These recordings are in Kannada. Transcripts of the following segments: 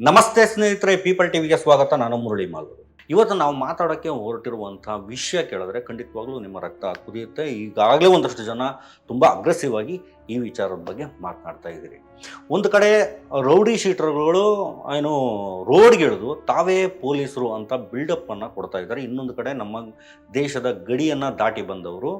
ನಮಸ್ತೆ ಸ್ನೇಹಿತರೆ ಪೀಪಲ್ ಟಿವಿಗೆ ಸ್ವಾಗತ. ನಾನು ಮುರಳಿ ಮಾಲ್ವರು ಇವತ್ತು ನಾವು ಮಾತಾಡೋಕ್ಕೆ ಹೊರಟಿರುವಂಥ ವಿಷಯ ಕೇಳಿದ್ರೆ ಖಂಡಿತವಾಗ್ಲೂ ನಿಮ್ಮ ರಕ್ತ ಕುದಿಯುತ್ತೆ. ಈಗಾಗಲೇ ಒಂದಷ್ಟು ಜನ ತುಂಬ ಅಗ್ರೆಸಿವ್ ಆಗಿ ಈ ವಿಚಾರದ ಬಗ್ಗೆ ಮಾತನಾಡ್ತಾ ಇದ್ದೀರಿ. ಒಂದು ಕಡೆ ರೌಡಿ ಶೀಟರ್ಗಳು ಏನು ರೋಡ್ಗಿಳಿದು ತಾವೇ ಪೊಲೀಸರು ಅಂತ ಬಿಲ್ಡಪ್ಪನ್ನು ಕೊಡ್ತಾ ಇದ್ದಾರೆ. ಇನ್ನೊಂದು ಕಡೆ ನಮ್ಮ ದೇಶದ ಗಡಿಯನ್ನು ದಾಟಿ ಬಂದವರು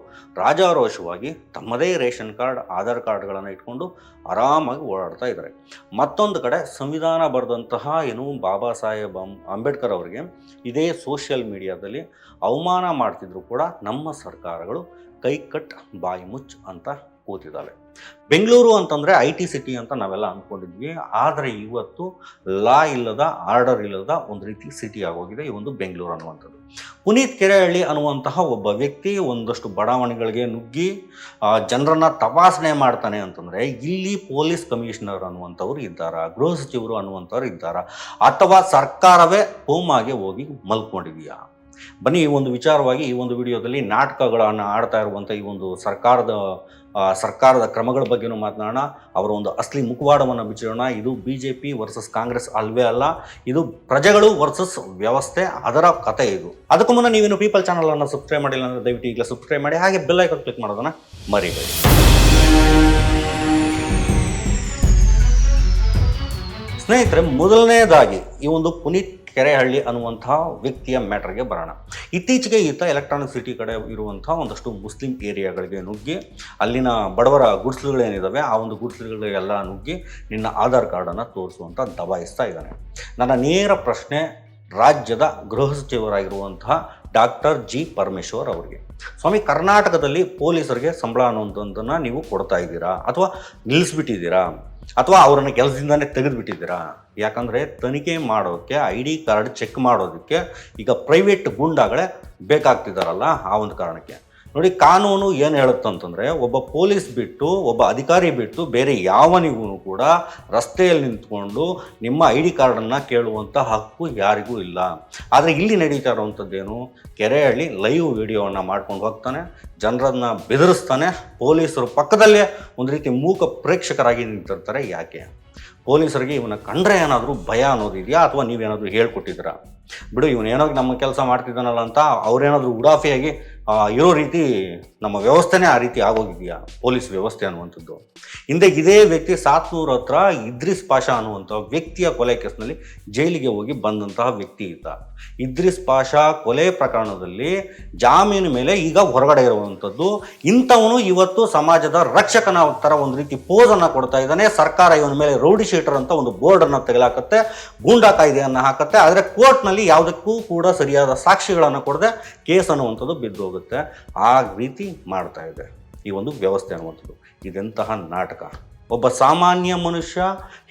ರಾಜಾರೋಷವಾಗಿ ತಮ್ಮದೇ ರೇಷನ್ ಕಾರ್ಡ್, ಆಧಾರ್ ಕಾರ್ಡ್ಗಳನ್ನು ಇಟ್ಕೊಂಡು ಆರಾಮಾಗಿ ಓಡಾಡ್ತಾ ಇದ್ದಾರೆ. ಮತ್ತೊಂದು ಕಡೆ ಸಂವಿಧಾನ ಬರೆದಂತಹ ಏನು ಬಾಬಾ ಸಾಹೇಬ್ ಅಂಬೇಡ್ಕರ್ ಅವರಿಗೆ ಇದೇ ಸೋಷಿಯಲ್ ಮೀಡಿಯಾದಲ್ಲಿ ಅವಮಾನ ಮಾಡ್ತಿದ್ರು ಕೂಡ ನಮ್ಮ ಸರ್ಕಾರಗಳು ಕೈ ಕಟ್ ಬಾಯಿ ಮುಚ್ಚು ಅಂತ ಕೂತಿದ್ದಾವೆ ಬೆಂಗಳೂರು ಅಂತಂದರೆ ಐ ಟಿ ಸಿಟಿ ಅಂತ ನಾವೆಲ್ಲ ಅಂದ್ಕೊಂಡಿದ್ವಿ ಆದರೆ ಇವತ್ತು ಲಾ ಇಲ್ಲದ ಆರ್ಡರ್ ಇಲ್ಲದ ಒಂದು ರೀತಿ ಸಿಟಿ ಆಗೋಗಿದೆ ಈ ಒಂದು ಬೆಂಗಳೂರು ಅನ್ನುವಂಥದ್ದು. ಪುನೀತ್ ಕೆರೆಹಳ್ಳಿ ಅನ್ನುವಂತಹ ಒಬ್ಬ ವ್ಯಕ್ತಿ ಒಂದಷ್ಟು ಬಡಾವಣೆಗಳಿಗೆ ನುಗ್ಗಿ ಜನರನ್ನ ತಪಾಸಣೆ ಮಾಡ್ತಾನೆ ಅಂತಂದರೆ ಇಲ್ಲಿ ಪೊಲೀಸ್ ಕಮಿಷನರ್ ಅನ್ನುವಂಥವ್ರು ಇದ್ದಾರಾ? ಗೃಹ ಸಚಿವರು ಅನ್ನುವಂಥವ್ರು ಇದ್ದಾರಾ? ಅಥವಾ ಸರ್ಕಾರವೇ ಹೋಮಾಗೆ ಹೋಗಿ ಮಲ್ಕೊಂಡಿದೆಯಾ? ಬನ್ನಿ ಈ ಒಂದು ವಿಚಾರವಾಗಿ ಈ ಒಂದು ವಿಡಿಯೋದಲ್ಲಿ ನಾಟಕಗಳನ್ನು ಆಡ್ತಾ ಇರುವಂಥ ಈ ಒಂದು ಸರ್ಕಾರದ ಸರ್ಕಾರದ ಕ್ರಮಗಳ ಬಗ್ಗೆನೂ ಮಾತನಾಡೋಣ. ಅವರ ಒಂದು ಅಸಲಿ ಮುಖವಾಡವನ್ನು ಬಿಚ್ಚೋಣ ಇದು B J P versus Congress ಅಲ್ವೇ ಅಲ್ಲ, ಇದು ಪ್ರಜೆಗಳು ವರ್ಸಸ್ ವ್ಯವಸ್ಥೆ ಅದರ ಕತೆ ಇದು. ಅದಕ್ಕೂ ಮುನ್ನ ನೀವೇನು ಪೀಪಲ್ ಚಾನಲನ್ನು ಸಬ್ಸ್ಕ್ರೈಬ್ ಮಾಡಿಲ್ಲ ಅಂದರೆ ದಯವಿಟ್ಟು ಈಗಲೇ ಸಬ್ಸ್ಕ್ರೈಬ್ ಮಾಡಿ, ಹಾಗೆ ಬೆಲ್ ಐಕನ್ ಕ್ಲಿಕ್ ಮಾಡೋದನ್ನ ಮರಿಬೇಡಿ. ಸ್ನೇಹಿತರೆ ಮೊದಲನೇದಾಗಿ ಈ ಒಂದು ಪುನೀತ್ ಕೆರೆಹಳ್ಳಿ ಅನ್ನುವಂಥ ವ್ಯಕ್ತಿಯ ಮ್ಯಾಟ್ರಿಗೆ ಬರೋಣ. ಇತ್ತೀಚೆಗೆ ಈತ ಎಲೆಕ್ಟ್ರಾನಿಕ್ ಸಿಟಿ ಕಡೆ ಇರುವಂಥ ಒಂದಷ್ಟು ಮುಸ್ಲಿಂ ಏರಿಯಾಗಳಿಗೆ ನುಗ್ಗಿ, ಅಲ್ಲಿನ ಬಡವರ ಗುಡಿಸಲುಗಳೇನಿದ್ದಾವೆ ಆ ಒಂದು ಗುಡಿಸಲುಗಳಿಗೆಲ್ಲ ನುಗ್ಗಿ ನಿನ್ನ ಆಧಾರ್ ಕಾರ್ಡನ್ನು ತೋರಿಸುವಂಥ ದಬಾಯಿಸ್ತಾ ಇದ್ದಾನೆ. ನನ್ನ ನೇರ ಪ್ರಶ್ನೆ, ರಾಜ್ಯದ ಗೃಹ ಸಚಿವರಾಗಿರುವಂತಹ ಡಾಕ್ಟರ್ ಜಿ ಪರಮೇಶ್ವರ್ ಅವರಿಗೆ. ಸ್ವಾಮಿ, ಕರ್ನಾಟಕದಲ್ಲಿ ಪೊಲೀಸರಿಗೆ ಸಂಬಳ ಅನ್ನೋದನ್ನು ನೀವು ಕೊಡ್ತಾ ಇದ್ದೀರಾ? ಅಥವಾ ನಿಲ್ಲಿಸ್ಬಿಟ್ಟಿದ್ದೀರಾ? ಅಥವಾ ಅವರನ್ನು ಕೆಲಸದಿಂದನೇ ತೆಗೆದುಬಿಟ್ಟಿದ್ದೀರಾ? ಯಾಕಂದರೆ ತನಿಖೆ ಮಾಡೋಕ್ಕೆ ಐ ಡಿ ಕಾರ್ಡ್ ಚೆಕ್ ಮಾಡೋದಕ್ಕೆ ಈಗ ಪ್ರೈವೇಟ್ ಗುಂಡಾಗಳೇ ಬೇಕಾಗ್ತಿದ್ದಾರಲ್ಲ ಆ ಒಂದು ಕಾರಣಕ್ಕೆ. ನೋಡಿ, ಕಾನೂನು ಏನು ಹೇಳುತ್ತಂತಂದರೆ, ಒಬ್ಬ ಪೊಲೀಸ್ ಬಿಟ್ಟು, ಒಬ್ಬ ಅಧಿಕಾರಿ ಬಿಟ್ಟು ಬೇರೆ ಯಾವನಿಗೂ ಕೂಡ ರಸ್ತೆಯಲ್ಲಿ ನಿಂತ್ಕೊಂಡು ನಿಮ್ಮ ಐ ಡಿ ಕಾರ್ಡನ್ನು ಕೇಳುವಂಥ ಹಕ್ಕು ಯಾರಿಗೂ ಇಲ್ಲ. ಆದರೆ ಇಲ್ಲಿ ನಡೀತಾ ಇರುವಂಥದ್ದೇನು ಕೆರೆಹಳ್ಳಿ ಲೈವ್ ವಿಡಿಯೋವನ್ನು ಮಾಡ್ಕೊಂಡು ಹೋಗ್ತಾನೆ, ಜನರನ್ನ ಬೆದರಿಸ್ತಾನೆ, ಪೊಲೀಸರು ಪಕ್ಕದಲ್ಲೇ ಒಂದು ರೀತಿ ಮೂಕ ಪ್ರೇಕ್ಷಕರಾಗಿ ನಿಂತಿರ್ತಾರೆ. ಯಾಕೆ? ಪೊಲೀಸರಿಗೆ ಇವನ ಕಂಡ್ರೆ ಏನಾದರೂ ಭಯ ಅನ್ನೋದು ಇದೆಯಾ? ಅಥವಾ ನೀವೇನಾದರೂ ಹೇಳ್ಕೊಟ್ಟಿದ್ದೀರಾ? ಬಿಡು ಇವನು ಏನೋ ನಮ್ಮ ಕೆಲಸ ಮಾಡ್ತಿದ್ದಾನಲ್ಲ ಅಂತ ಅವರೇನಾದರೂ ಉಡಾಫಿಯಾಗಿ ಇರೋ ರೀತಿ ನಮ್ಮ ವ್ಯವಸ್ಥೆನೇ ಆ ರೀತಿ ಆಗೋಗಿದೆಯಾ? ಪೊಲೀಸ್ ವ್ಯವಸ್ಥೆ ಅನ್ನುವಂಥದ್ದು. ಹಿಂದೆ ಇದೇ ವ್ಯಕ್ತಿ ಸಾತ್ನೂರ ಹತ್ರ ಇದ್ರಿಸ್ ಪಾಷಾ ಅನ್ನುವಂಥ ವ್ಯಕ್ತಿಯ ಕೊಲೆ ಕೇಸ್ನಲ್ಲಿ ಜೈಲಿಗೆ ಹೋಗಿ ಬಂದಂತಹ ವ್ಯಕ್ತಿ ಈತ ಇದ್ರಿಸ್ ಪಾಷಾ ಕೊಲೆ ಪ್ರಕರಣದಲ್ಲಿ ಜಾಮೀನು ಮೇಲೆ ಈಗ ಹೊರಗಡೆ ಇರುವಂಥದ್ದು. ಇಂಥವನು ಇವತ್ತು ಸಮಾಜದ ರಕ್ಷಕನ ಥರ ಒಂದು ರೀತಿ ಪೋಸನ್ನು ಕೊಡ್ತಾ ಇದ್ದಾನೆ. ಸರ್ಕಾರ ಇವನ ಮೇಲೆ ರೌಡಿ ಶೀಟರ್ ಅಂತ ಒಂದು ಬೋರ್ಡನ್ನು ತೆಗೆಲಾಕತ್ತೆ. ಗೂಂಡಾ ಕಾಯ್ದೆಯನ್ನು ಹಾಕತ್ತೆ. ಆದರೆ ಕೋರ್ಟ್ನಲ್ಲಿ ಯಾವುದಕ್ಕೂ ಕೂಡ ಸರಿಯಾದ ಸಾಕ್ಷಿಗಳನ್ನು ಕೊಡದೆ ಕೇಸ್ ಅನ್ನುವಂಥದ್ದು ಬಿದ್ದು ಹೋಗುತ್ತೆ. ಆ ರೀತಿ ಮಾಡ್ತಾ ಇದೆ. ಈ ಒಂದು ವ್ಯವಸ್ಥೆ ಅನ್ನುವಂಥದ್ದು. ಇದೆಂತಹ ನಾಟಕ. ಒಬ್ಬ ಸಾಮಾನ್ಯ ಮನುಷ್ಯ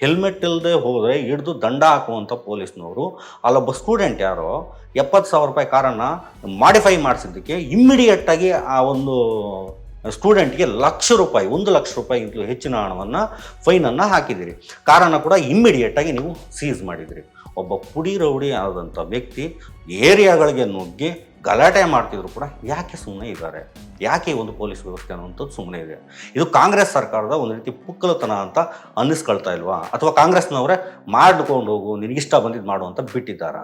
ಹೆಲ್ಮೆಟ್ ಇಲ್ಲದೆ ಹೋದರೆ ಹಿಡಿದು ದಂಡ ಹಾಕುವಂಥ ಪೊಲೀಸ್ನವರು. ಅಲ್ಲೊಬ್ಬ ಸ್ಟೂಡೆಂಟ್ ಯಾರೋ ಎಪ್ಪತ್ತು ಸಾವಿರ ರೂಪಾಯಿ ಕಾರನ್ನು ಮಾಡಿಫೈ ಮಾಡಿಸಿದ್ದಕ್ಕೆ ಇಮ್ಮಿಡಿಯೇಟಾಗಿ ಆ ಒಂದು ಸ್ಟೂಡೆಂಟ್ಗೆ ಲಕ್ಷ ರೂಪಾಯಿ, ಒಂದು ಲಕ್ಷ ರೂಪಾಯಿಗಿಂತಲೂ ಹೆಚ್ಚಿನ ಹಣವನ್ನು ಫೈನನ್ನು ಹಾಕಿದ್ದೀರಿ. ಕಾರನ್ನು ಕೂಡ ಇಮ್ಮಿಡಿಯೇಟಾಗಿ ನೀವು ಸೀಸ್ ಮಾಡಿದಿರಿ ಒಬ್ಬ ಪುಡಿ ರೌಡಿ ಆದಂಥ ವ್ಯಕ್ತಿ ಏರಿಯಾಗಳಿಗೆ ನುಗ್ಗಿ ಗಲಾಟೆ ಮಾಡ್ತಿದ್ರು ಕೂಡ ಯಾಕೆ ಸುಮ್ಮನೆ ಇದ್ದಾರೆ? ಯಾಕೆ ಒಂದು ಪೊಲೀಸ್ ವ್ಯವಸ್ಥೆ ಅನ್ನುವಂಥದ್ದು ಸುಮ್ಮನೆ ಇದೆ? ಇದು ಕಾಂಗ್ರೆಸ್ ಸರ್ಕಾರದ ಒಂದು ರೀತಿ ಪುಕ್ಕಲತನ ಅಂತ ಅನ್ನಿಸ್ಕೊಳ್ತಾ ಇಲ್ವಾ? ಅಥವಾ ಕಾಂಗ್ರೆಸ್ನವರೇ ಮಾಡ್ಕೊಂಡು ಹೋಗು ನಿನಗಿಷ್ಟ ಬಂದಿದ್ದು ಮಾಡು ಅಂತ ಬಿಟ್ಟಿದ್ದಾರಾ?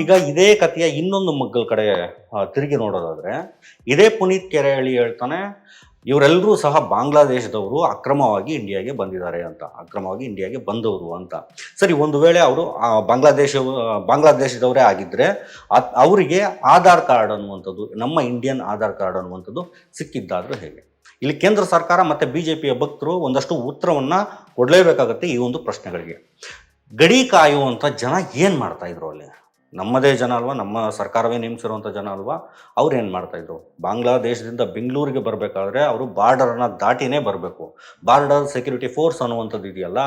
ಈಗ ಇದೇ ಕಥೆಯ ಇನ್ನೊಂದು ಮಗ್ಗಲ ಕಡೆ ತಿರುಗಿ ನೋಡೋದಾದ್ರೆ, ಇದೇ ಪುನೀತ್ ಕೆರೆಹಳ್ಳಿ ಹೇಳ್ತಾನೆ ಇವರೆಲ್ಲರೂ ಸಹ ಬಾಂಗ್ಲಾದೇಶದವರು ಅಕ್ರಮವಾಗಿ ಇಂಡಿಯಾಗೆ ಬಂದಿದ್ದಾರೆ ಅಂತ, ಅಕ್ರಮವಾಗಿ ಇಂಡಿಯಾಗೆ ಬಂದವರು ಅಂತ. ಸರಿ, ಒಂದು ವೇಳೆ ಅವರು ಬಾಂಗ್ಲಾದೇಶ, ಬಾಂಗ್ಲಾದೇಶದವರೇ ಆಗಿದ್ದರೆ ಅವರಿಗೆ ಆಧಾರ್ ಕಾರ್ಡ್ ಅನ್ನುವಂಥದ್ದು, ನಮ್ಮ ಇಂಡಿಯನ್ ಆಧಾರ್ ಕಾರ್ಡ್ ಅನ್ನುವಂಥದ್ದು ಸಿಕ್ಕಿದ್ದಾದರೂ ಹೇಗೆ? ಇಲ್ಲಿ ಕೇಂದ್ರ ಸರ್ಕಾರ ಮತ್ತು ಬಿ ಜೆ ಪಿಯ ಭಕ್ತರು ಒಂದಷ್ಟು ಉತ್ತರವನ್ನು ಕೊಡಲೇಬೇಕಾಗತ್ತೆ ಈ ಒಂದು ಪ್ರಶ್ನೆಗಳಿಗೆ. ಗಡಿ ಕಾಯುವಂಥ ಜನ ಏನು ಮಾಡ್ತಾ ಇದ್ರು ಅಲ್ಲಿ? ನಮ್ಮದೇ ಜನ ಅಲ್ವಾ? ನಮ್ಮ ಸರ್ಕಾರವೇ ನೇಮಿಸಿರುವಂಥ ಜನ ಅಲ್ವಾ? ಅವ್ರು ಏನು ಮಾಡ್ತಾಯಿದ್ರು ಬಾಂಗ್ಲಾದೇಶದಿಂದ ಬೆಂಗಳೂರಿಗೆ ಬರಬೇಕಾದ್ರೆ ಅವರು ಬಾರ್ಡರನ್ನ ದಾಟಿನೇ ಬರಬೇಕು. ಬಾರ್ಡರ್ ಸೆಕ್ಯೂರಿಟಿ ಫೋರ್ಸ್ ಅನ್ನುವಂಥದ್ದು ಇದೆಯಲ್ಲ,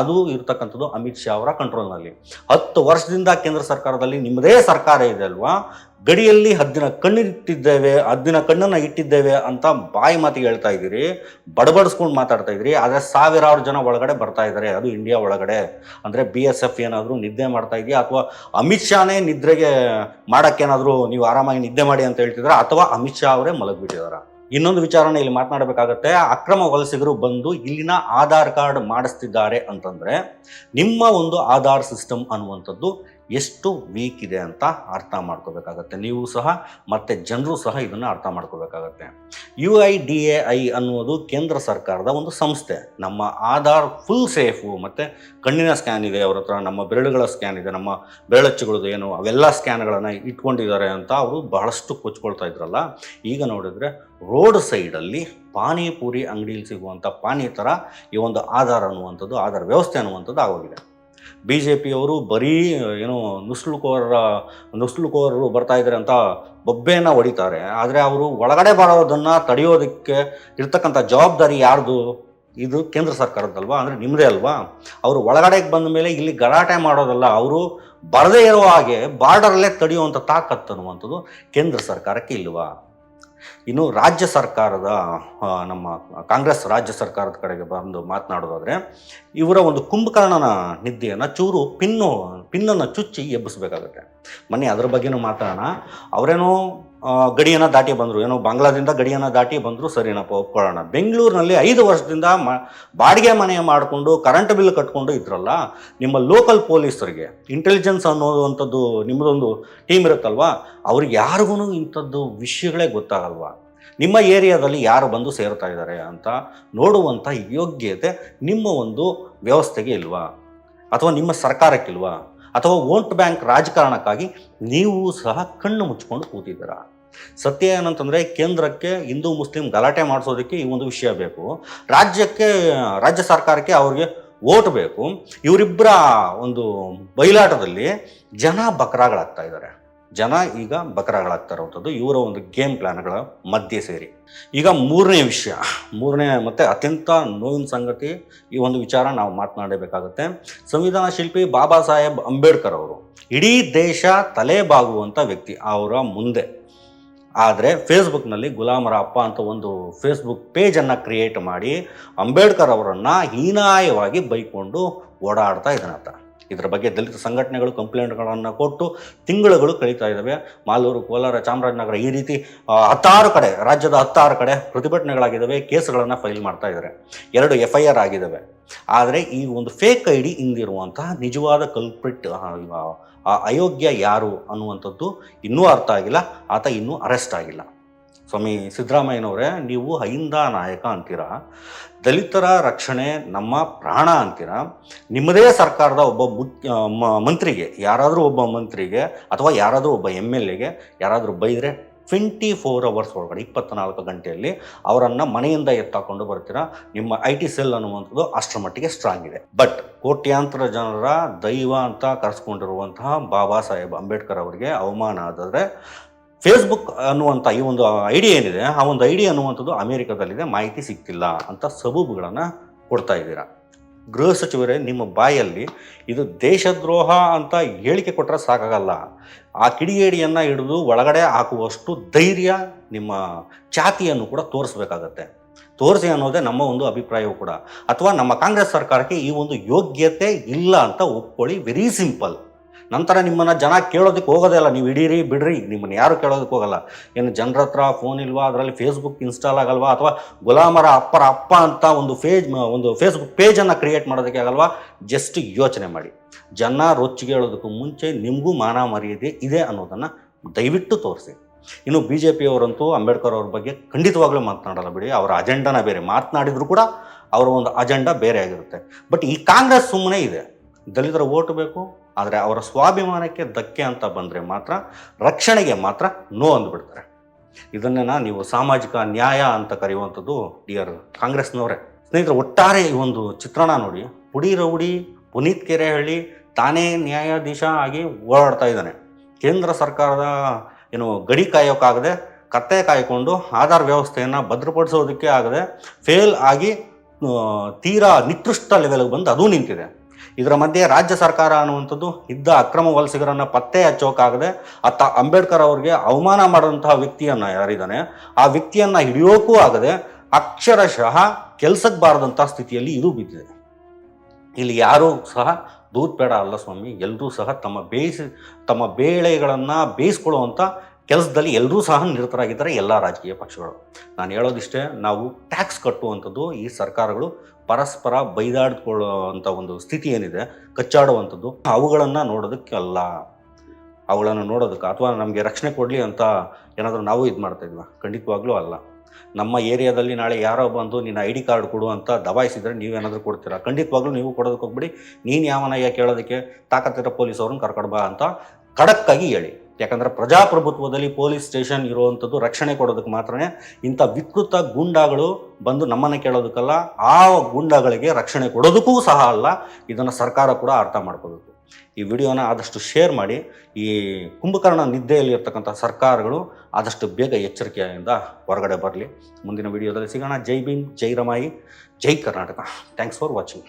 ಅದು ಇರತಕ್ಕಂಥದ್ದು ಅಮಿತ್ ಶಾ ಅವರ ಕಂಟ್ರೋಲ್ನಲ್ಲಿ ಹತ್ತು ವರ್ಷದಿಂದ ಕೇಂದ್ರ ಸರ್ಕಾರದಲ್ಲಿ ನಿಮ್ಮದೇ ಸರ್ಕಾರ ಇದೆ ಅಲ್ವಾ? ಗಡಿಯಲ್ಲಿ ಹದ್ದಿನ ಕಣ್ಣಿಟ್ಟಿದ್ದೇವೆ, ಹದ್ದಿನ ಕಣ್ಣನ್ನು ಇಟ್ಟಿದ್ದೇವೆ ಅಂತ ಬಾಯಿ ಮಾತಿಗೆ ಹೇಳ್ತಾ ಇದ್ದೀರಿ, ಬಡಬಡಿಸ್ಕೊಂಡು ಮಾತಾಡ್ತಾ ಇದ್ದೀರಿ, ಆದರೆ ಸಾವಿರಾರು ಜನ ಒಳಗಡೆ ಬರ್ತಾ ಇದ್ದಾರೆ, ಅದು ಇಂಡಿಯಾ ಒಳಗಡೆ. ಅಂದರೆ ಬಿ ಎಸ್ ಎಫ್ ಏನಾದರೂ ನಿದ್ದೆ ಮಾಡ್ತಾ ಇದೆಯಾ? ಅಥವಾ ಅಮಿತ್ ಶಾನೇ ನಿದ್ರೆಗೆ ಮಾಡೋಕ್ಕೇನಾದರೂ ನೀವು ಆರಾಮಾಗಿ ನಿದ್ದೆ ಮಾಡಿ ಅಂತ ಹೇಳ್ತಿದ್ರ ಅಥವಾ ಅಮಿತ್ ಶಾ ಅವರೇ ಮಲಗಿಬಿಟ್ಟಿದಾರ ಇನ್ನೊಂದು ವಿಚಾರನ ಇಲ್ಲಿ ಮಾತನಾಡಬೇಕಾಗತ್ತೆ. ಅಕ್ರಮ ವಲಸಿಗರು ಬಂದು ಇಲ್ಲಿನ ಆಧಾರ್ ಕಾರ್ಡ್ ಮಾಡಿಸ್ತಿದ್ದಾರೆ ಅಂತಂದರೆ, ನಿಮ್ಮ ಒಂದು ಆಧಾರ್ ಸಿಸ್ಟಮ್ ಅನ್ನುವಂಥದ್ದು ಎಷ್ಟು ವೀಕ್ ಇದೆ ಅಂತ ಅರ್ಥ ಮಾಡ್ಕೋಬೇಕಾಗತ್ತೆ. ನೀವು ಸಹ ಮತ್ತೆ ಜನರು ಸಹ ಇದನ್ನು ಅರ್ಥ ಮಾಡ್ಕೋಬೇಕಾಗತ್ತೆ. U I D A I ಅನ್ನುವುದು ಕೇಂದ್ರ ಸರ್ಕಾರದ ಒಂದು ಸಂಸ್ಥೆ. ನಮ್ಮ ಆಧಾರ್ ಫುಲ್ ಸೇಫು ಮತ್ತು ಕಣ್ಣಿನ ಸ್ಕ್ಯಾನ್ ಇದೆ ಅವ್ರ ಹತ್ರ, ನಮ್ಮ ಬೆರಳುಗಳ ಸ್ಕ್ಯಾನ್ ಇದೆ, ನಮ್ಮ ಬೆರಳಚ್ಚುಗಳದ್ದು ಏನು ಅವೆಲ್ಲ ಸ್ಕ್ಯಾನ್ಗಳನ್ನು ಇಟ್ಕೊಂಡಿದ್ದಾರೆ ಅಂತ ಅವರು ಬಹಳಷ್ಟು ಕೊಚ್ಕೊಳ್ತಾ ಇದ್ರಲ್ಲ. ಈಗ ನೋಡಿದರೆ ರೋಡ್ ಸೈಡಲ್ಲಿ ಪಾನಿಪುರಿ ಅಂಗಡಿಯಲ್ಲಿ ಸಿಗುವಂಥ ಪಾನಿ ಥರ ಈ ಒಂದು ಆಧಾರ್ ಅನ್ನುವಂಥದ್ದು, ಆಧಾರ್ ವ್ಯವಸ್ಥೆ ಅನ್ನುವಂಥದ್ದು ಆಗೋಗಿದೆ. ಬಿ ಜೆ ಪಿಯವರು ಬರೀ, ಏನು ನುಸುಳುಕೋರ ನುಸುಳುಕೋರರು ಬರ್ತಾ ಇದ್ದಾರೆ ಅಂತ ಬೊಬ್ಬೆಯನ್ನು ಹೊಡಿತಾರೆ. ಆದರೆ ಅವರು ಒಳಗಡೆ ಬರೋದನ್ನು ತಡೆಯೋದಕ್ಕೆ ಇರ್ತಕ್ಕಂಥ ಜವಾಬ್ದಾರಿ ಯಾರ್ದು? ಇದು ಕೇಂದ್ರ ಸರ್ಕಾರದ್ದಲ್ವಾ? ಅಂದರೆ ನಿಮ್ಮದೇ ಅಲ್ವಾ? ಅವರು ಒಳಗಡೆಗೆ ಬಂದ ಮೇಲೆ ಇಲ್ಲಿ ಗಲಾಟೆ ಮಾಡೋದಲ್ಲ, ಅವರು ಬರದೇ ಇರೋ ಹಾಗೆ ಬಾರ್ಡರಲ್ಲೇ ತಡೆಯುವಂಥ ತಾಕತ್ತು ಅನ್ನುವಂಥದ್ದು ಕೇಂದ್ರ ಸರ್ಕಾರಕ್ಕೆ ಇಲ್ವಾ? ಇನ್ನು ರಾಜ್ಯ ಸರ್ಕಾರದ ನಮ್ಮ ಕಾಂಗ್ರೆಸ್ ರಾಜ್ಯ ಸರ್ಕಾರದ ಕಡೆಗೆ ಬಂದು ಮಾತನಾಡೋದಾದರೆ, ಇವರ ಒಂದು ಕುಂಭಕರ್ಣನ ನಿದ್ದೆಯನ್ನು ಚೂರು ಪಿನ್ನು, ಪಿನ್ನನ್ನು ಚುಚ್ಚಿ ಎಬ್ಬಿಸಬೇಕಾಗುತ್ತೆ. ಮನೆ ಅದರ ಬಗ್ಗೆನೂ ಮಾತಾಡೋಣ. ಅವರೇನೋ ಗಡಿಯನ್ನು ದಾಟಿ ಬಂದರು. ಏನೋ ಬಾಂಗ್ಲಾದಿಂದ ಗಡಿಯನ್ನು ದಾಟಿ ಬಂದರು. ಸರಿನಪ್ಪ, ಒಪ್ಕೊಳ್ಳೋಣ. ಬೆಂಗಳೂರಿನಲ್ಲಿ ಐದು ವರ್ಷದಿಂದ ಮ, ಬಾಡಿಗೆ ಮನೆ ಮಾಡಿಕೊಂಡು ಕರೆಂಟ್ ಬಿಲ್ ಕಟ್ಕೊಂಡು ಇದ್ರಲ್ಲ, ನಿಮ್ಮ ಲೋಕಲ್ ಪೊಲೀಸರಿಗೆ ಇಂಟೆಲಿಜೆನ್ಸ್ ಅನ್ನೋದಂಥದ್ದು ನಿಮ್ಮದೊಂದು ಟೀಮ್ ಇರುತ್ತಲ್ವಾ, ಅವ್ರಿಗೆ ಯಾರಿಗೂ ಇಂಥದ್ದು ವಿಷಯಗಳೇ ಗೊತ್ತಾಗಲ್ವಾ? ನಿಮ್ಮ ಏರಿಯಾದಲ್ಲಿ ಯಾರು ಬಂದು ಸೇರ್ತಾ ಇದ್ದಾರೆ ಅಂತ ನೋಡುವಂಥ ಯೋಗ್ಯತೆ ನಿಮ್ಮ ಒಂದು ವ್ಯವಸ್ಥೆಗೆ ಇಲ್ವಾ? ಅಥವಾ ನಿಮ್ಮ ಸರ್ಕಾರಕ್ಕಿಲ್ವಾ? ಅಥವಾ ವೋಟ್ ಬ್ಯಾಂಕ್ ರಾಜಕಾರಣಕ್ಕಾಗಿ ನೀವು ಸಹ ಕಣ್ಣು ಮುಚ್ಕೊಂಡು ಕೂತಿದ್ದೀರಾ? ಸತ್ಯ ಏನಂತಂದರೆ ಕೇಂದ್ರಕ್ಕೆ ಹಿಂದೂ ಮುಸ್ಲಿಂ ಗಲಾಟೆ ಮಾಡಿಸೋದಕ್ಕೆ ಈ ಒಂದು ವಿಷಯ ಬೇಕು. ರಾಜ್ಯಕ್ಕೆ, ರಾಜ್ಯ ಸರ್ಕಾರಕ್ಕೆ ಅವ್ರಿಗೆ ಓಟ್ ಬೇಕು. ಇವರಿಬ್ಬರ ಒಂದು ಬಯಲಾಟದಲ್ಲಿ ಜನ ಬಕರಾಗಳಾಗ್ತಾ ಇದ್ದಾರೆ. ಜನ ಈಗ ಬಕರಾಗಳಾಗ್ತಾ ಇರುವಂಥದ್ದು. ಇವರ ಒಂದು ಗೇಮ್ ಪ್ಲಾನ್ಗಳ ಮಧ್ಯೆ ಸೇರಿ. ಈಗ ಮೂರನೇ ವಿಷಯ. ಮೂರನೇ ಮತ್ತು ಅತ್ಯಂತ ನೋವಿನ ಸಂಗತಿ ಈ ಒಂದು ವಿಚಾರ ನಾವು ಮಾತನಾಡಬೇಕಾಗುತ್ತೆ. ಸಂವಿಧಾನ ಶಿಲ್ಪಿ ಬಾಬಾ ಸಾಹೇಬ್ ಅಂಬೇಡ್ಕರ್ ಅವರು ಇಡೀ ದೇಶ ತಲೆ ಬಾಗುವಂಥ ವ್ಯಕ್ತಿ. ಅವರ ಮುಂದೆ ಆದರೆ ಫೇಸ್ಬುಕ್ನಲ್ಲಿ ಗುಲಾಮರ ಅಪ್ಪ ಅಂತ ಒಂದು ಫೇಸ್ಬುಕ್ ಪೇಜನ್ನು ಕ್ರಿಯೇಟ್ ಮಾಡಿ ಅಂಬೇಡ್ಕರ್ ಅವರನ್ನು ಹೀನಾಯವಾಗಿ ಬೈಕೊಂಡು ಓಡಾಡ್ತಾ ಇದ್ದಾನಂತ. ಇದರ ಬಗ್ಗೆ ದಲಿತ ಸಂಘಟನೆಗಳು ಕಂಪ್ಲೇಂಟ್ಗಳನ್ನು ಕೊಟ್ಟು ತಿಂಗಳುಗಳು ಕಳೀತಾ ಇದ್ದಾವೆ. ಮಾಲೂರು, ಕೋಲಾರ, ಚಾಮರಾಜನಗರ ಈ ರೀತಿ ಹತ್ತಾರು ಕಡೆ, ರಾಜ್ಯದ ಹತ್ತಾರು ಕಡೆ ಪ್ರತಿಭಟನೆಗಳಾಗಿದ್ದಾವೆ, ಕೇಸ್ಗಳನ್ನು ಫೈಲ್ ಮಾಡ್ತಾ ಇದ್ದಾರೆ. ಎರಡು ಎಫ್ ಐ ಆರ್ ಆಗಿದ್ದಾವೆ. ಆದರೆ ಈ ಒಂದು ಫೇಕ್ ಐ ಡಿ ಹಿಂದಿರುವಂತಹ ನಿಜವಾದ ಕಲ್ಪ್ರಿಟ್ ಅಯೋಗ್ಯ ಯಾರು ಅನ್ನುವಂಥದ್ದು ಇನ್ನೂ ಅರ್ಥ ಆಗಿಲ್ಲ. ಆತ ಇನ್ನೂ ಅರೆಸ್ಟ್ ಆಗಿಲ್ಲ. ಸ್ವಾಮಿ ಸಿದ್ದರಾಮಯ್ಯನವರೇ, ನೀವು ಅಹಿಂದ ನಾಯಕ ಅಂತೀರಾ, ದಲಿತರ ರಕ್ಷಣೆ ನಮ್ಮ ಪ್ರಾಣ ಅಂತೀರಾ, ನಿಮ್ಮದೇ ಸರ್ಕಾರದ ಒಬ್ಬ ಮಂತ್ರಿಗೆ, ಯಾರಾದರೂ ಒಬ್ಬ ಮಂತ್ರಿಗೆ ಅಥವಾ ಯಾರಾದರೂ ಒಬ್ಬ ಎಂ ಎಲ್ ಎಗೆ ಯಾರಾದರೂ ಬೈದರೆ ಟ್ವೆಂಟಿ ಫೋರ್ ಅವರ್ಸ್ ಒಳಗಡೆ, ಇಪ್ಪತ್ನಾಲ್ಕು ಗಂಟೆಯಲ್ಲಿ ಅವರನ್ನು ಮನೆಯಿಂದ ಎತ್ತಾಕೊಂಡು ಬರ್ತೀರಾ. ನಿಮ್ಮ ಐ ಟಿ ಸೆಲ್ ಅನ್ನುವಂಥದ್ದು ಅಷ್ಟರ ಮಟ್ಟಿಗೆ ಸ್ಟ್ರಾಂಗ್ ಇದೆ. ಬಟ್ ಕೋಟ್ಯಾಂತರ ಜನರ ದೈವ ಅಂತ ಕರೆಸ್ಕೊಂಡಿರುವಂತಹ ಬಾಬಾ ಸಾಹೇಬ್ ಅಂಬೇಡ್ಕರ್ ಅವರಿಗೆ ಅವಮಾನ ಆದರೆ ಫೇಸ್ಬುಕ್ ಅನ್ನುವಂಥ ಈ ಒಂದು ಐಡಿ ಏನಿದೆ, ಆ ಒಂದು ಐಡಿ ಅನ್ನುವಂಥದ್ದು ಅಮೇರಿಕಾದಲ್ಲಿದೆ, ಮಾಹಿತಿ ಸಿಗ್ತಿಲ್ಲ ಅಂತ ಸಬೂಬುಗಳನ್ನು ಕೊಡ್ತಾ ಇದ್ದೀರಾ. ಗೃಹ ಸಚಿವರೇ, ನಿಮ್ಮ ಬಾಯಲ್ಲಿ ಇದು ದೇಶದ್ರೋಹ ಅಂತ ಹೇಳಿಕೆ ಕೊಟ್ಟರೆ ಸಾಕಾಗಲ್ಲ. ಆ ಕಿಡಿಗೇಡಿಯನ್ನು ಹಿಡಿದು ಒಳಗಡೆ ಹಾಕುವಷ್ಟು ಧೈರ್ಯ ನಿಮ್ಮ ಛಾತಿಯನ್ನು ಕೂಡ ತೋರಿಸ್ಬೇಕಾಗತ್ತೆ. ತೋರಿಸಿ ಅನ್ನೋದೇ ನಮ್ಮ ಒಂದು ಅಭಿಪ್ರಾಯವೂ ಕೂಡ. ಅಥವಾ ನಮ್ಮ ಕಾಂಗ್ರೆಸ್ ಸರ್ಕಾರಕ್ಕೆ ಈ ಒಂದು ಯೋಗ್ಯತೆ ಇಲ್ಲ ಅಂತ ಒಪ್ಕೊಳ್ಳಿ ವೆರಿ ಸಿಂಪಲ್ ನಂತರ ನಿಮ್ಮನ್ನು ಜನ ಕೇಳೋದಕ್ಕೆ ಹೋಗೋದೇ ಇಲ್ಲ. ನೀವು ಹಿಡೀರಿ, ಬಿಡ್ರಿ. ನಿಮ್ಮನ್ನು ಯಾರು ಕೇಳೋದಕ್ಕೆ ಹೋಗಲ್ಲ. ಏನು ಜನರ ಹತ್ರ ಫೋನ್ ಇಲ್ವಾ? ಅದರಲ್ಲಿ ಫೇಸ್ಬುಕ್ ಇನ್ಸ್ಟಾಲ್ ಆಗಲ್ವಾ? ಅಥವಾ ಗುಲಾಮರ ಅಪ್ಪರ ಅಪ್ಪ ಅಂತ ಒಂದು ಫೇಜ್ ಒಂದು ಫೇಸ್ಬುಕ್ ಪೇಜನ್ನು ಕ್ರಿಯೇಟ್ ಮಾಡೋದಕ್ಕೆ ಆಗಲ್ವಾ? ಜಸ್ಟ್ ಯೋಚನೆ ಮಾಡಿ. ಜನ ರೊಚ್ಚಿಗೆ ಹೇಳೋದಕ್ಕೂ ಮುಂಚೆ ನಿಮಗೂ ಮಾನ ಮರ್ಯಾದೆ ಇದೆ ಅನ್ನೋದನ್ನು ದಯವಿಟ್ಟು ತೋರಿಸಿ. ಇನ್ನು ಬಿ ಜೆ ಪಿಯವರಂತೂ ಅಂಬೇಡ್ಕರ್ ಅವ್ರ ಬಗ್ಗೆ ಖಂಡಿತವಾಗ್ಲೂ ಮಾತನಾಡಲ್ಲ ಬಿಡಿ. ಅವರ ಅಜೆಂಡಾನ ಬೇರೆ. ಮಾತನಾಡಿದ್ರು ಕೂಡ ಅವರ ಒಂದು ಅಜೆಂಡಾ ಬೇರೆ ಆಗಿರುತ್ತೆ. ಬಟ್ ಈ ಕಾಂಗ್ರೆಸ್ ಸುಮ್ಮನೆ ಇದೆ. ದಲಿತರ ಓಟ್ ಬೇಕು, ಆದರೆ ಅವರ ಸ್ವಾಭಿಮಾನಕ್ಕೆ ಧಕ್ಕೆ ಅಂತ ಬಂದರೆ ಮಾತ್ರ, ರಕ್ಷಣೆಗೆ ಮಾತ್ರ ನೋ ಅಂದ್ಬಿಡ್ತಾರೆ. ನಾ ನೀವು ಸಾಮಾಜಿಕ ನ್ಯಾಯ ಅಂತ ಕರೆಯುವಂಥದ್ದು ಡಿಯರ್ ಕಾಂಗ್ರೆಸ್ನವರೇ. ಸ್ನೇಹಿತರೆ, ಒಟ್ಟಾರೆ ಈ ಒಂದು ಚಿತ್ರಣ ನೋಡಿ, ಪುಡಿ ರೌಡಿ, ಪುನೀತ್ ಕೆರೆಹಳ್ಳಿ ತಾನೇ ನ್ಯಾಯಾಧೀಶ ಆಗಿ ಓಡಾಡ್ತಾ ಇದ್ದಾನೆ. ಕೇಂದ್ರ ಸರ್ಕಾರದ ಏನು ಗಡಿ ಕಾಯೋಕ್ಕಾಗದೆ ಕತ್ತೆ ಕಾಯ್ಕೊಂಡು ಆಧಾರ್ ವ್ಯವಸ್ಥೆಯನ್ನು ಭದ್ರಪಡಿಸೋದಕ್ಕೆ ಆಗದೆ, ಫೇಲ್ ಆಗಿ ತೀರಾ ನಿಕೃಷ್ಟ ಲೆವೆಲ್ಗೆ ಬಂದು ಅದು ನಿಂತಿದೆ. ಇದರ ಮಧ್ಯೆ ರಾಜ್ಯ ಸರ್ಕಾರ ಅನ್ನುವಂಥದ್ದು ಇದ್ದ ಅಕ್ರಮ ವಲಸಿಗರನ್ನು ಪತ್ತೆ ಹಚ್ಚೋಕ್ಕಾಗದೆ ಅತ್ತ ಅಂಬೇಡ್ಕರ್ ಅವರಿಗೆ ಅವಮಾನ ಮಾಡುವಂತಹ ವ್ಯಕ್ತಿಯನ್ನು ಯಾರಿದ್ದಾನೆ ಆ ವ್ಯಕ್ತಿಯನ್ನು ಹಿಡಿಯೋಕ್ಕೂ ಆಗದೆ ಅಕ್ಷರಶಃ ಕೆಲಸಕ್ಕೆ ಬಾರದಂಥ ಸ್ಥಿತಿಯಲ್ಲಿ ಇದು ಬಿದ್ದಿದೆ. ಇಲ್ಲಿ ಯಾರೂ ಸಹ ದೂತ್ ಬೇಡ ಅಲ್ಲ ಸ್ವಾಮಿ ಎಲ್ಲರೂ ಸಹ ತಮ್ಮ ಬೇಯಿಸಿ, ತಮ್ಮ ಬೇಳೆಗಳನ್ನು ಬೇಯಿಸ್ಕೊಳ್ಳುವಂಥ ಕೆಲಸದಲ್ಲಿ ಎಲ್ಲರೂ ಸಹ ನಿರತರಾಗಿದ್ದಾರೆ ಎಲ್ಲ ರಾಜಕೀಯ ಪಕ್ಷಗಳು. ನಾನು ಹೇಳೋದಿಷ್ಟೇ, ನಾವು ಟ್ಯಾಕ್ಸ್ ಕಟ್ಟುವಂಥದ್ದು ಈ ಸರ್ಕಾರಗಳು ಪರಸ್ಪರ ಬೈದಾಡ್ಕೊಳ್ಳುವಂಥ ಒಂದು ಸ್ಥಿತಿ ಏನಿದೆ, ಕಚ್ಚಾಡುವಂಥದ್ದು, ಅವುಗಳನ್ನು ನೋಡೋದಕ್ಕೆ ಅಲ್ಲ ಅವುಗಳನ್ನು ನೋಡೋದಕ್ಕೆ ಅಥವಾ ನಮಗೆ ರಕ್ಷಣೆ ಕೊಡಲಿ ಅಂತ ಏನಾದರೂ ನಾವು ಇದು ಮಾಡ್ತಾ ಇದ್ವಾ? ಖಂಡಿತವಾಗ್ಲೂ ಅಲ್ಲ. ನಮ್ಮ ಏರಿಯಾದಲ್ಲಿ ನಾಳೆ ಯಾರೋ ಬಂದು ನಿನ್ನ ಐ ಡಿ ಕಾರ್ಡ್ ಕೊಡು ಅಂತ ದಬಾಯಿಸಿದರೆ ನೀವೇನಾದರೂ ಕೊಡ್ತೀರಾ? ಖಂಡಿತವಾಗ್ಲೂ ನೀವು ಕೊಡೋದಕ್ಕೆ ಹೋಗ್ಬಿಡಿ. ನೀನು ಯಾವನಯ್ಯ ಕೇಳೋದಕ್ಕೆ ತಾಕತ್ತಿರೋ ಪೊಲೀಸ್ ಅವ್ರನ್ನ ಕರ್ಕೊಂಡು ಬಾ ಅಂತ ಖಡಕ್ಕಾಗಿ ಹೇಳಿ. ಯಾಕಂದರೆ ಪ್ರಜಾಪ್ರಭುತ್ವದಲ್ಲಿ ಪೊಲೀಸ್ ಸ್ಟೇಷನ್ ಇರುವಂಥದ್ದು ರಕ್ಷಣೆ ಕೊಡೋದಕ್ಕೆ ಮಾತ್ರನೇ ಇಂಥ ವಿಕೃತ ಗೂಂಡಾಗಳು ಬಂದು ನಮ್ಮನ್ನು ಕೇಳೋದಕ್ಕಲ್ಲ, ಆ ಗೂಂಡಾಗಳಿಗೆ ರಕ್ಷಣೆ ಕೊಡೋದಕ್ಕೂ ಸಹ ಅಲ್ಲ, ಇದನ್ನು ಸರ್ಕಾರ ಕೂಡ ಅರ್ಥ ಮಾಡ್ಕೋಬೇಕು ಈ ವಿಡಿಯೋನ ಆದಷ್ಟು ಶೇರ್ ಮಾಡಿ, ಈ ಕುಂಭಕರ್ಣ ನಿದ್ದೆಯಲ್ಲಿರ್ತಕ್ಕಂಥ ಸರ್ಕಾರಗಳು ಆದಷ್ಟು ಬೇಗ ಎಚ್ಚರಿಕೆಯಿಂದ ಹೊರಗಡೆ ಬರಲಿ. ಮುಂದಿನ ವಿಡಿಯೋದಲ್ಲಿ ಸಿಗೋಣ. ಜೈ ಭೀಮ್, ಜೈ ರಮಾಯಿ, ಜೈ ಕರ್ನಾಟಕ. Thanks for watching